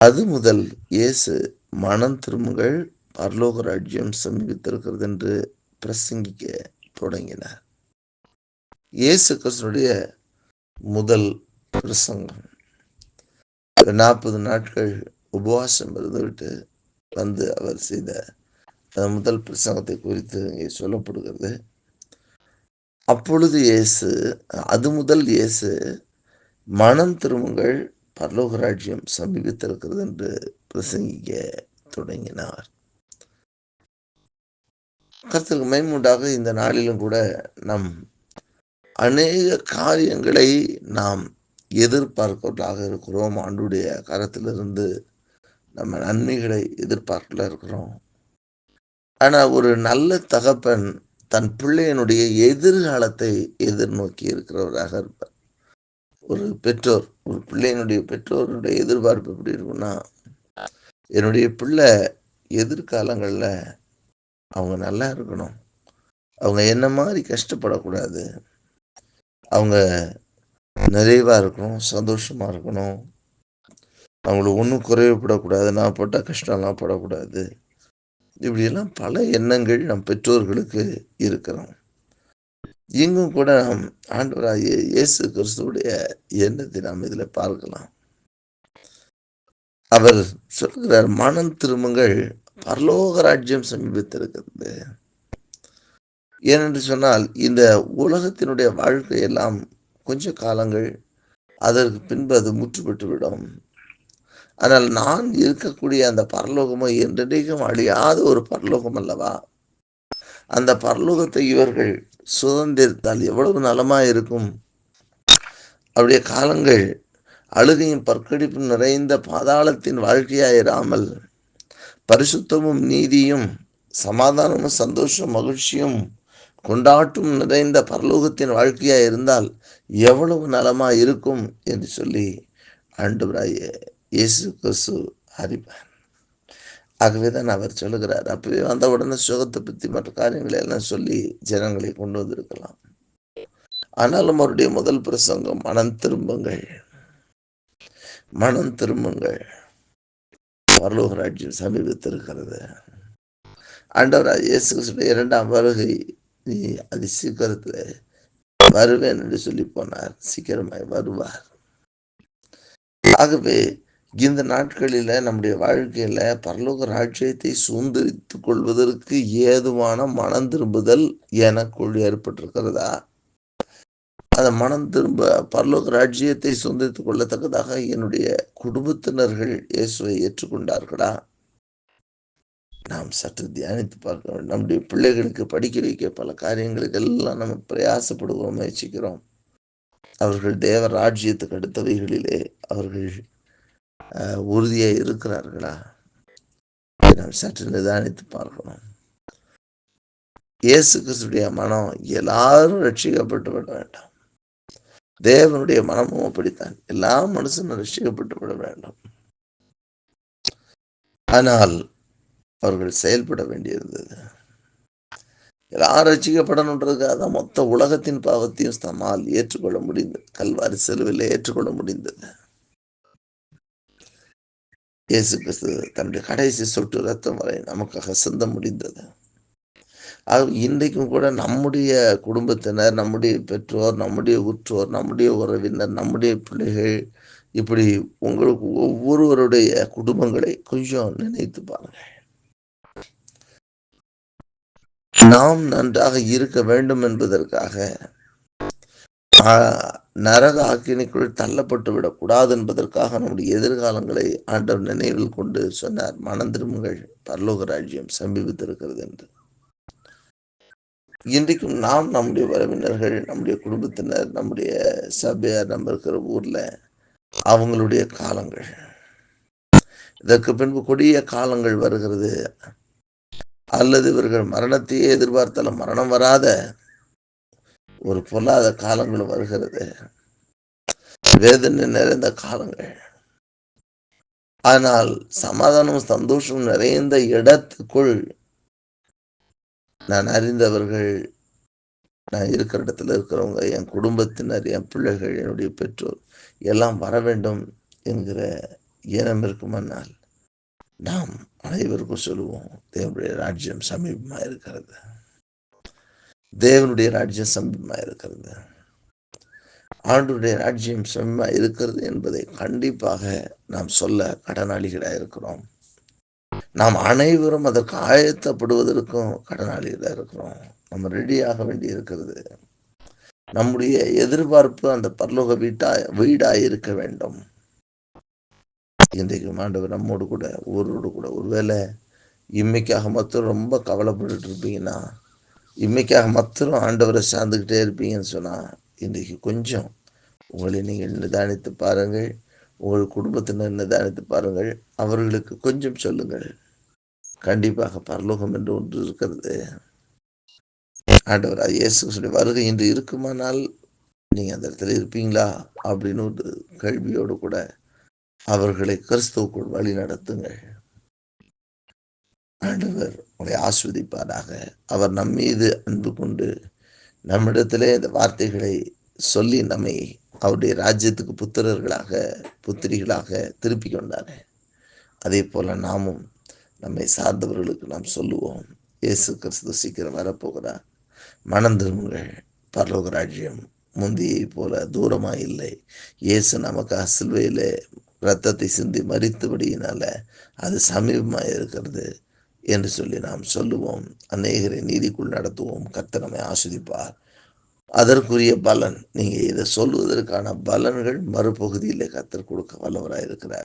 அது முதல் இயேசு மனம் திரும்புகள் பரலோக ராஜ்யம் சமீபித்திருக்கிறது என்று பிரசங்கிக்க தொடங்கினார். இயேசு கிருஷ்ணனுடைய முதல் பிரசங்கம். நாற்பது நாட்கள் உபவாசம் இருந்துவிட்டு வந்து அவர் செய்த அந்த முதல் பிரசங்கத்தை குறித்து இங்கே சொல்லப்படுகிறது. அப்பொழுது இயேசு அது முதல் இயேசு மனம் திரும்புங்கள் பரலோக ராஜ்யம் சமீபித்திருக்கிறது என்று பிரசங்கிக்க தொடங்கினார். கருத்துக்கு மேம்பூண்டாக இந்த நாளிலும் கூட நம் அநேக காரியங்களை நாம் எதிர்பார்க்கிறவர்களாக இருக்கிறோம். ஆண்டுடைய கரத்திலிருந்து நம்ம நன்மைகளை எதிர்பார்க்கல இருக்கிறோம். ஆனால் ஒரு நல்ல தகப்பன் தன் பிள்ளையனுடைய எதிர்காலத்தை எதிர்நோக்கி இருக்கிறவராக இருப்பார். ஒரு பெற்றோர் ஒரு பிள்ளையினுடைய பெற்றோருடைய எதிர்பார்ப்பு எப்படி இருக்குன்னா என்னுடைய பிள்ளை எதிர்காலங்களில் அவங்க நல்லா இருக்கணும். அவங்க என்ன மாதிரி கஷ்டப்படக்கூடாது. அவங்க நிறைவாக இருக்கணும் சந்தோஷமாக இருக்கணும். அவங்களுக்கு ஒன்றும் குறைவுபடக்கூடாது. நான் போட்டால் கஷ்டம்லாம் படக்கூடாது. இப்படியெல்லாம் பல எண்ணங்கள் நம் பெற்றோர்களுக்கு இருக்கிறோம். இங்கும் கூட ஆண்டவராகிய இயேசு கிறிஸ்துவுடைய எண்ணத்தை நாம் இதில் பார்க்கலாம். அவர் சொல்கிறார் மனம் திரும்புங்கள் பரலோக ராஜ்யம் சமீபத்திருக்கிறது. ஏனென்று சொன்னால் இந்த உலகத்தினுடைய வாழ்க்கை எல்லாம் கொஞ்ச காலங்கள் அதற்கு பின்பு அது முற்றுப்பட்டுவிடும் ஆனால் நான் இருக்கக்கூடிய அந்த பரலோகமோ என்றென்றைக்கும் அழியாத ஒரு பரலோகம் அல்லவா? அந்த பரலோகத்தை இவர்கள் சுதந்திரித்தால் எவ்வளவு நலமாக இருக்கும்? அவருடைய காலங்கள் அழுகையும் பற்கடிப்பும் நிறைந்த பாதாளத்தின் வாழ்க்கையாயிராமல் பரிசுத்தமும் நீதியும் சமாதானமும் சந்தோஷம் மகிழ்ச்சியும் கொண்டாட்டும் நிறைந்த பரலோகத்தின் வாழ்க்கையாக இருந்தால் எவ்வளவு நலமாக இருக்கும் என்று சொல்லி ஆண்டு இயேசு கிறிஸ்து அறிவார். ஆகவே தான் அவர் சொல்லுகிறார். அப்பவே வந்த உடனே சுகத்தை பற்றி மற்ற காரியங்களை எல்லாம் சொல்லி ஜனங்களை கொண்டு வந்திருக்கலாம். ஆனாலும் அவருடைய முதல் பிரசங்கம் மனம் திரும்புங்கள். மனம் திரும்புங்கள். பரலோக ராஜ்யம் சமீபத்திருக்கிறது. ஆண்டவராஜ் இயேசு இரண்டாம் வருகை நீ அது சீக்கிரத்தில் வருவேன் என்று சொல்லி போனார். சீக்கிரமாய் வருவார். ஆகவே இந்த நாட்களில் நம்முடைய வாழ்க்கையில் பரலோக ராஜ்யத்தை சுதந்திரித்து கொள்வதற்கு ஏதுவான மனம் திரும்புதல் எனக்குள் ஏற்பட்டிருக்கிறதா? அந்த மனம் திரும்ப பரலோக ராஜ்யத்தை சுதந்திரித்துக் கொள்ளத்தக்கதாக என்னுடைய குடும்பத்தினர்கள் இயேசுவை ஏற்றுக்கொண்டார்களா? நாம் சற்று தியானித்து பார்க்க வேண்டும். நம்முடைய பிள்ளைகளுக்கு படிக்க வைக்க பல காரியங்களுக்கு எல்லாம் நம்ம பிரயாசப்படுவோம் முயற்சிக்கிறோம். அவர்கள் தேவ ராஜ்யத்துக்கு அடுத்தவைகளிலே அவர்கள் உறுதியாக இருக்கிறார்களா? நாம் சற்று நிதானித்து பார்க்கணும். இயேசு கிறிஸ்துடைய மனம் எல்லாரும் ரட்சிக்கப்பட்டு விட வேண்டாம். தேவனுடைய மனமும் அப்படித்தான். எல்லா மனுஷனும் ரட்சிக்கப்பட்டு விட வேண்டும். ஆனால் அவர்கள் செயல்பட வேண்டியிருந்தது. எல்லாரும் ரசிக்கப்படணுன்றதுக்காக தான் மொத்த உலகத்தின் பாவத்தையும் தம்மால் ஏற்றுக்கொள்ள முடிந்தது. கல்வாரி செலவில் ஏற்றுக்கொள்ள முடிந்தது. இயேசு கிறிஸ்து தன்னுடைய கடைசி சொட்டு ரத்தம் வரை நமக்காக சிந்த முடிந்தது. அது இன்றைக்கும் கூட நம்முடைய குடும்பத்தினர் நம்முடைய பெற்றோர் நம்முடைய உற்றோர் நம்முடைய உறவினர் நம்முடைய பிள்ளைகள் இப்படி உங்களுக்கு ஒவ்வொருவருடைய குடும்பங்களை கொஞ்சம் நினைத்து பாருங்கள். நாம் நன்றாக இருக்க வேண்டும் என்பதற்காக நரக ஆக்கினிக்குள் தள்ளப்பட்டு விடக்கூடாது என்பதற்காக நம்முடைய எதிர்காலங்களை ஆண்டவர் நினைவில் கொண்டு சொன்னார். மனந்திருமுகள் பரலோக ராஜ்யம் சமீபித்திருக்கிறது என்று. இன்றைக்கும் நாம் நம்முடைய உறவினர்கள் நம்முடைய குடும்பத்தினர் நம்முடைய சபையார் நம்ம இருக்கிற ஊர்ல அவங்களுடைய காலங்கள். இதற்கு பின்பு கொடிய காலங்கள் வருகிறது. அல்லது இவர்கள் மரணத்தையே எதிர்பார்த்தாலும் மரணம் வராத ஒரு பொல்லாத காலங்கள் வருகிறது. வேதனை நிறைந்த காலங்கள். ஆனால் சமாதானம் சந்தோஷம் நிறைந்த இடத்துக்குள் நான் அறிந்தவர்கள் நான் இருக்கிற இடத்துல இருக்கிறவங்க என் குடும்பத்தினர் என் பிள்ளைகள் என்னுடைய பெற்றோர் எல்லாம் வர வேண்டும் என்கிற இனம் இருக்குமானால் நாம் அனைவருக்கும் சொல்லுவோம் தேவனுடைய ராஜ்யம் சமீபமாக இருக்கிறது தேவனுடைய ராஜ்யம் சமீபமாக இருக்கிறது. ஆண்டுடைய ராஜ்யம் சமீபமாக இருக்கிறது என்பதை கண்டிப்பாக நாம் சொல்ல கடனாளிகளாக இருக்கிறோம். நாம் அனைவரும் அதற்கு ஆயத்தப்படுவதற்கும் கடனாளிகளாக இருக்கிறோம். நம்ம ரெடியாக வேண்டி இருக்கிறது. நம்முடைய எதிர்பார்ப்பு அந்த பரலோக வீட்டா வீடாக இருக்க வேண்டும். இன்றைக்கு ஆண்டவர் நம்மோடு கூட ஊரோடு கூட ஒருவேளை இம்மைக்காக மொத்தம் ரொம்ப கவலைப்பட்டுட்டு இருப்பீங்கன்னா இம்மைக்காக மாத்திரம் ஆண்டவரை சார்ந்துக்கிட்டே இருப்பீங்கன்னு சொன்னால் இன்றைக்கு கொஞ்சம் உங்களை நீங்கள் நிதானித்து பாருங்கள். உங்கள் குடும்பத்தினர் நிதானித்து பாருங்கள். அவர்களுக்கு கொஞ்சம் சொல்லுங்கள். கண்டிப்பாக பரலோகம் என்று ஒன்று இருக்கிறது. ஆண்டவர் இயேசு சொல்லி வருகை இன்று இருக்குமானால் நீங்கள் அந்த இடத்துல இருப்பீங்களா? அப்படின்னு ஒரு கேள்வியோடு கூட அவர்களை கிறிஸ்துவுக்குள் வழி நடத்துங்கள். ஆண்டவர் உங்களை ஆஸ்வதிப்பாராக. அவர் நம்மீது அன்பு கொண்டு நம்மிடத்திலே இந்த வார்த்தைகளை சொல்லி நம்மை அவருடைய ராஜ்யத்துக்கு புத்திரர்களாக புத்திரிகளாக திருப்பி கொண்டார். அதே போல நாமும் நம்மை சார்ந்தவர்களுக்கு நாம் சொல்லுவோம் இயேசு கிறிஸ்து சீக்கிரம் வரப்போகிறார். மனம் திரும்புங்கள். பரலோக ராஜ்யம் முந்தியை போல தூரமாக இல்லை. இயேசு நமக்கு அசில்வையில் ரத்தத்தை சிந்தி மறித்தபடியினால அது சமீபமாக இருக்கிறது. என்று சொல்லி நாம் சொல்லுவோம். அநேகரை நீதிக்குள் நடத்துவோம். கத்தனமை நம்மை ஆஸ்வதிப்பார் அதற்குரிய பலன் நீங்கள் இதை சொல்வதற்கான பலன்கள் மறுபகுதியில் கத்தர் கொடுக்க வல்லவராக இருக்கிறார்